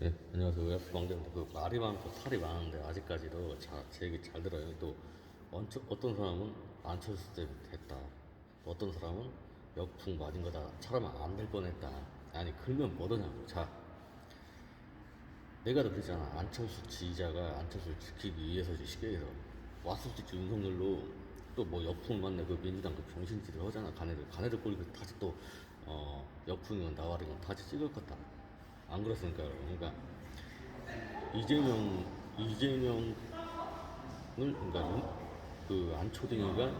예, 안녕하세요. 외압수방대입니다. 그 말이 많고 탈이 많은데 아직까지도 자, 제 얘기 잘 들어요. 또 언처, 어떤 사람은 안철수 때 됐다. 어떤 사람은 역풍 맞은 거다. 차라면 안 될 뻔했다. 아니 그러면 뭐더냐고. 자, 내가 도 그랬잖아. 안철수 지지자가 안철수를 지키기 위해서지 쉽게 해서 왔을 때 윤석열로 또 뭐 역풍 맞네 그 민주당 그 병신질을 하잖아. 가네들 가네들 꼴고 다시 또 어, 역풍이건 나와리건 다시 찍을 거다. 안 그렇습니까? 그러니까 이재명 이재명을 그러니까 그 안초딩이가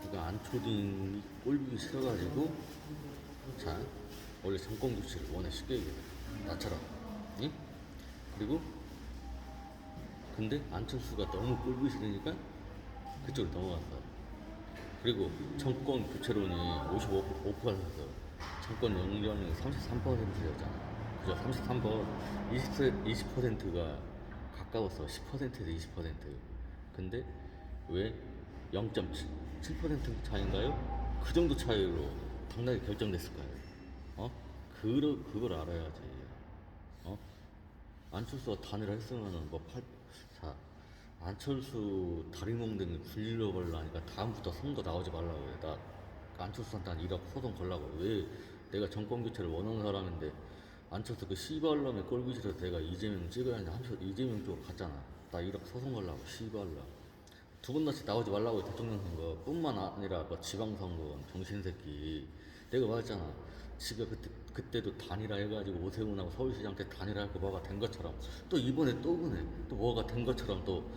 그러니까 안초딩이 꼴보기 싫어가지고 자 원래 정권 교체를 원해 쉽게 얘기해 나처럼 응? 그리고 근데 안철수가 너무 꼴보기 싫으니까 그쪽으로 넘어갔어 그리고 정권 교체론이 55%가 됐어 정권 영향이 33%였잖아 그죠 33% 20, 20%가 가까웠어 10%에서 20% 근데 왜 0.7% 차인가요? 그 정도 차이로 당락이 결정됐을까요? 어? 그러, 그걸 알아야지 어? 안철수가 단일화 했으면은 뭐 팔, 자, 안철수 다리몽댕이 걸라니까 다음부터 선거 나오지 말라고 해. 나 안철수한테 한 1억 소송 걸라고. 왜 내가 정권 교체를 원하는 사람인데 안철수 그 씨발놈의 꼴보기 싫어서 내가 이재명 찍어야 하냐 하면서 이재명 쪽으로 갔잖아. 나 1억 소송 걸라고, 씨발놈. 두번 다시 나오지 말라고 대통령 선거 뿐만 아니라 뭐 지방선거 정신새끼 내가 말했잖아 지가 그때 그때도 단일화 해가지고 오세훈하고 서울시장 때 단일화 하고 뭐가 된 것처럼 또 이번에 또 그네 또 뭐가 된 것처럼 또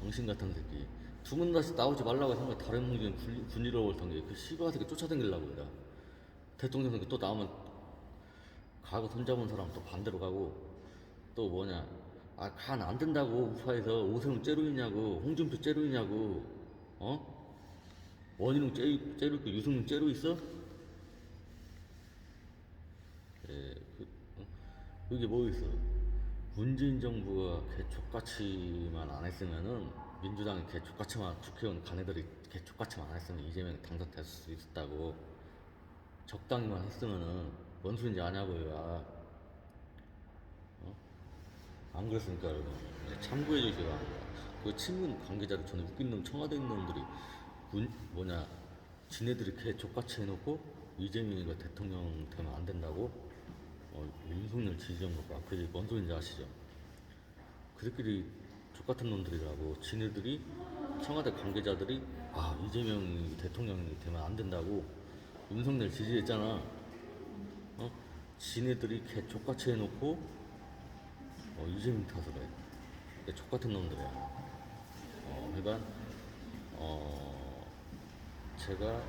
정신 같은 새끼 두번 다시 나오지 말라고 해서 뭐 다른 문제는 분리로 올 텐데 그 씨발 새끼 쫓아다니려고 그래 대통령 선거 또 나오면 가고 손잡은 사람 또 반대로 가고 또 뭐냐. 아 간 안 된다고 우파에서 오세훈 째루이냐고 홍준표 째루이냐고 어? 원희룡 째루 째루 있고 유승민 째루 있어? 예, 그, 어? 그게 뭐 있어? 문재인 정부가 개촉같이만 안 했으면은 민주당이 개촉같이 만 국회의원 가네들이 개촉같이만 안 했으면 이재명이 당선 됐을 수 있었다고 적당히만 했으면은 뭔 소린지 아냐고요 아. 안 그랬습니까, 여러분? 네, 참고해 주시기. 그 친문 관계자들 전에 웃긴 놈, 청와대 있는 놈들이 군, 뭐냐, 지네들이 개 족같이 해놓고 이재명이가 대통령 되면 안 된다고 어, 윤석열 지지한 거 봐. 그게 뭔 소리인지 아시죠? 그들끼리 족같은 놈들이라고 지네들이 청와대 관계자들이 아 이재명이 대통령이 되면 안 된다고 윤석열 지지했잖아. 어? 지네들이 개 족같이 해놓고 어, 이재명 탓을 해. 족같은 놈들이야. 어, 그러니까, 어, 제가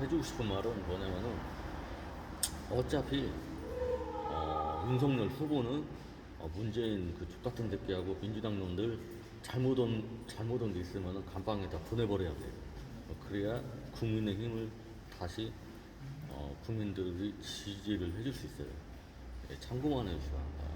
해주고 싶은 말은 뭐냐면은, 어차피, 어, 윤석열 후보는 어, 문재인 그 족 같은 새끼하고 민주당 놈들 잘못 온, 잘못 온 게 있으면은 감방에다 보내버려야 돼. 어, 그래야 국민의 힘을 다시, 어, 국민들이 지지를 해줄 수 있어요. 예, 참고만 바랍니다.